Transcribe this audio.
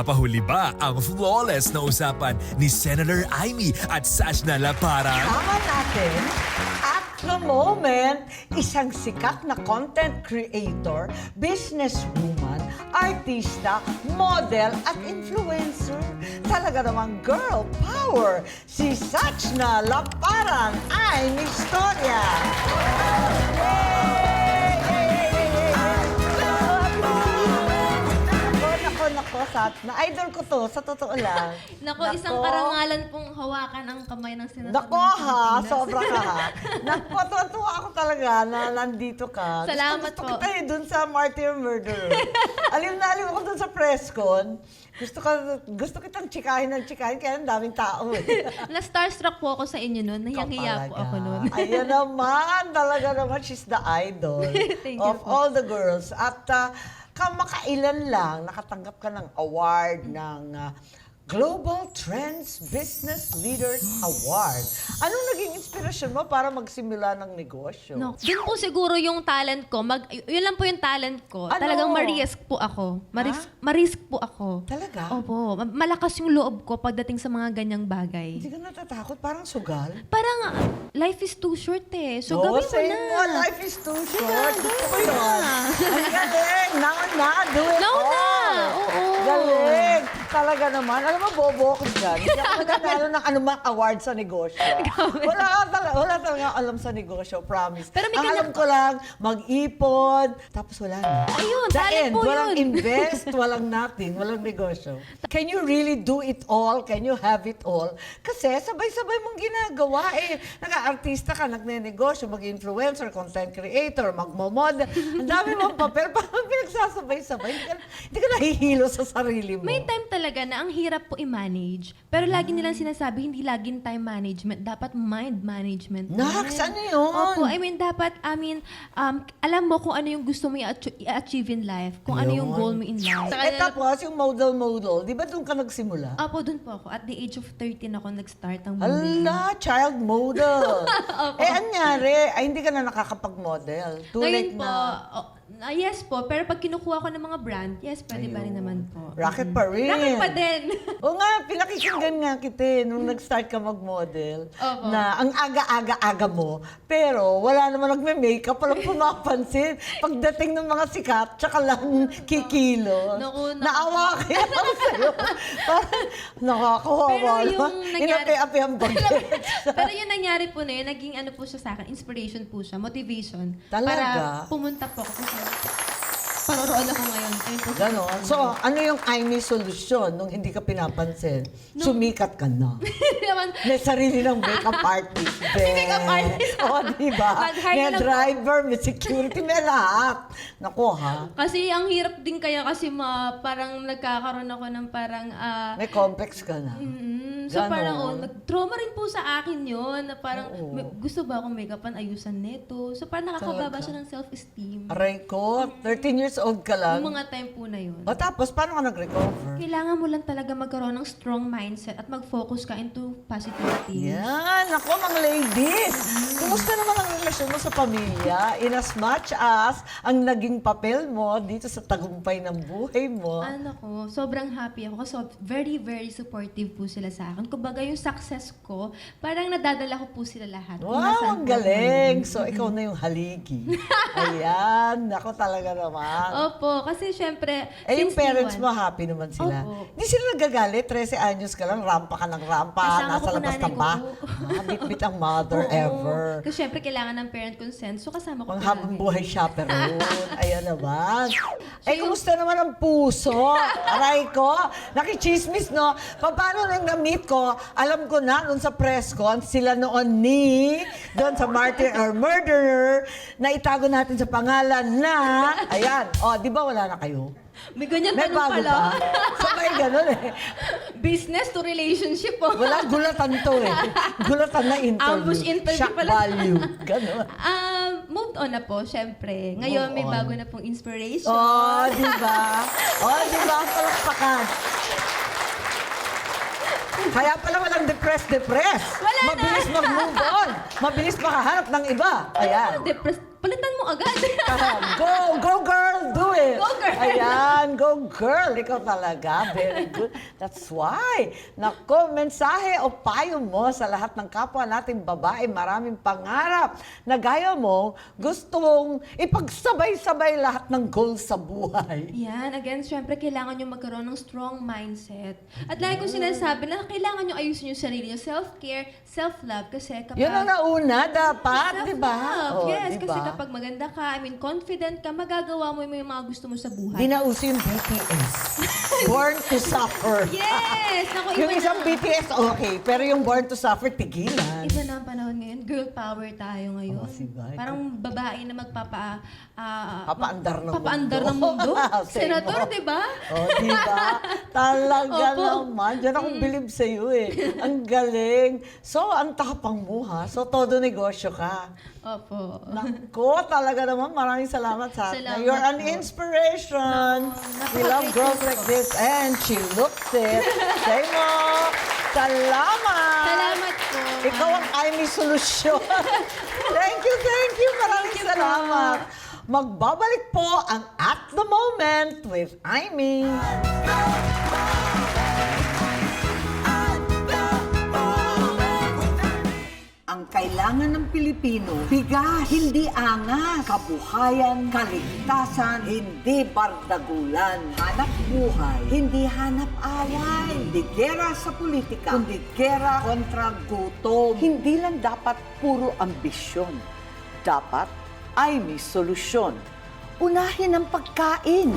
Mapapahuli ba ang flawless na usapan ni Senator Amy at Sashna Laparan? Tama natin, at the moment, isang sikat na content creator, businesswoman, artista, model, at influencer. Talaga namang girl power, si Sachna Laparan ay Mistoria. Nako, nako, Sachna. Idol ko to, sa totoo lang. Nako, isang karangalan pong hawakan ang kamay ng senador. Nako ng ha, Pilipinas. sobra ka ha. Nako, tuwa ako talaga na nandito ka. Salamat gusto, po. Gusto kita eh, dun sa Martyr Murder. alim na alim ako dun sa press con. Gusto, ka, gusto kitang tsikahin ng tsikahin, kaya ang daming tao eh. Na-starstruck po ako sa inyo noon. Nahiyang-hiya po ako noon. Ayan naman, talaga naman, she's the idol Thank you of po. all the girls. At uh, kamakailan lang, nakatanggap ka ng award ng uh, Global Trends Business Leaders Award. Anong naging inspirasyon mo para magsimula ng negosyo? No. Yun po siguro yung talent ko. Mag, yun lang po yung talent ko. Ano? Talagang marisk po ako. Marisk, marisk po ako. Talaga? Opo. Ma- Malakas yung loob ko pagdating sa mga ganyang bagay. Hindi ka natatakot? Parang sugal? Parang ah, life is too short eh. So Oo, gawin mo same na. nga, life is too short. Diba? Gusto ko yun. na. Ang galing. Now na, do it Now na. all. Oo. Galing. Talaga naman. Alam mo, bobo ako dyan. Hindi ako naganalo ng anumang award sa negosyo. wala, talaga, wala talaga alam sa negosyo, promise. Pero may Ang alam ko lang, mag-ipon, tapos wala na. Ayun, The talent end. po Walang yun. invest, walang nothing, walang negosyo. Can you really do it all? Can you have it all? Kasi sabay-sabay mong ginagawa eh. Nag-artista ka, nagne-negosyo, mag-influencer, content creator, magmomodel. Ang dami mong papel, parang pinagsasabay-sabay. Hindi ka, hindi ka nahihilo sa sarili mo. May time talaga na ang hirap po i-manage. Pero lagi nilang sinasabi, hindi laging time management. Dapat mind management. Din. ano yun? Opo, I mean, dapat, I mean, um, alam mo kung ano yung gusto mo i-ach- i-achieve in life. Kung ano yung Yun. goal mo in life. Eh tapos, yung model-model, di ba doon ka nagsimula? Opo, dun po ako. At the age of 13 ako nag-start ang modeling. Ala, child model. eh, anyari, ay hindi ka na nakakapag-model. Too Ngayon late po, na. oh, ah, yes po. Pero pag kinukuha ko ng mga brand, yes, pwede ba rin naman po. Racket pa rin. Racket pa din. Oo nga, pinakikinggan nga kita eh, nung nag-start ka mag-model. Opo. Na ang aga-aga-aga mo, pero wala naman nagme-makeup, walang pumapansin. Pagdating ng mga sikat, tsaka lang kikilo. Naku, naku. Naawa kaya ako sa'yo. Parang nakakawawa Pero yung naman. nangyari- Inapi-api ang bagay. Pero yung nangyari po na yun, naging ano po siya sa akin, inspiration po siya, motivation. Talaga? Para pumunta po ako. Kasi paroroon ako ngayon. Ayun po. Ganon. So, ano yung I me solusyon nung hindi ka pinapansin? Sumikat ka na. Naman, May sarili ng makeup artist. May makeup artist. Oo, di ba? Mag-hire May na lang po. driver, may security, may lahat. Naku, ha? kasi ang hirap din kaya kasi ma, parang nagkakaroon ako ng parang ah, May complex ka na. Mm, so Ganon. parang, oh, nag-trauma rin po sa akin yun, na parang, Oo. may- gusto ba akong make-upan, ayusan neto. So parang nakakababa Talaga? siya ng self-esteem. Aray ko, 13 years old ka lang. Yung mga time po na yun. O tapos, paano ka nag-recover? Kailangan mo lang talaga magkaroon ng strong mindset at mag-focus ka into positivity. Yan, ako mga ladies. Kumusta naman ang relasyon mo sa pamilya? In as much as ang naging papel mo dito sa tagumpay ng buhay mo. Ano ko, sobrang happy ako kasi very, very supportive po sila sa akin. Kumbaga yung success ko, parang nadadala ko po sila lahat. Kung Wow, ang po galing. So, ikaw na yung haligi. Ayan, ako talaga naman. Opo, kasi syempre, Eh, yung since day parents one, mo, happy naman sila. Opo. Hindi sila nagagalit. 13 anyos ka lang, rampa ka ng rampa, Kasama nasa ko po labas nanay ka ko ba? po. Ah, bit-bit ang mother Oo. ever. Kasi syempre, kailangan ng parent consent. So, kasama ko Pang habang lagi. buhay chaperone. Ayan naman. Eh, kumusta naman ang puso? Aray ko. Nakichismis, no? Pa- Paano nang na-meet ko, alam ko na, noon sa press con, sila noon ni, doon sa martyr or murderer, na itago natin sa pangalan na, ayan, oh, di ba wala na kayo? May ganyan May tanong bago pala. pa. Sabay ganun eh. Business to relationship po. Wala gulatan to eh. Gulatan na interview. Ambush interview Shock pala. value. Ganun. Um, moved on na po, syempre. Ngayon, Move may on. bago na pong inspiration. Oh, di ba? Oh, di ba? Palakpakan. Kaya pala walang depress-depress. Wala na. Mabilis mag-move on. Mabilis makahanap ng iba. Ayan. Depressed. Palitan mo agad. Go, go girl, do it. Go, girl. Ayan, go, girl. Ikaw talaga. Very good. That's why. Nako, mensahe o payo mo sa lahat ng kapwa nating babae, maraming pangarap na gaya mo, gustong ipagsabay-sabay lahat ng goals sa buhay. Yan, again, syempre, kailangan nyo magkaroon ng strong mindset. At lagi kong sinasabi na kailangan nyo ayusin yung sarili nyo. Self-care, self-love. Kasi kapag... Yun ang nauna, dapat, di ba? Self-love, Oh, yes, di kasi ba? kapag maganda ka, I mean, confident ka, magagawa mo yung mga gusto mo sa buhay. Di na uso yung BTS. Born to suffer. Yes! Naku, Yung isang na. BTS, okay. Pero yung Born to Suffer, tigilan. Iba na ang panahon ngayon. Girl power tayo ngayon. Oh, siba. Parang babae na magpapa... ah, Papaandar ng papaandar mundo. ng mundo. Mo. di ba? Oh, di ba? Talaga Opo. naman. Diyan ako bilib sa iyo eh. Ang galing. So, ang tapang mo ha. So, todo negosyo ka. Opo. Nako, talaga naman. Maraming salamat sa Salamat You're an po. inspiration. Nako, We love girls like this. And she looks it. Say mo. Salamat. Salamat po. Ikaw ang Amy solusyon. thank you, thank you. Maraming Thank you po. salamat. Magbabalik po ang At The Moment with Amy. Kailangan ng Pilipino, bigas, hindi angas, kabuhayan, kaligtasan, hindi bardagulan, hanap buhay, hindi hanap away, hindi gera sa politika, kundi gera kontra gutom. Hindi lang dapat puro ambisyon. Dapat ay may solusyon. Unahin ang pagkain.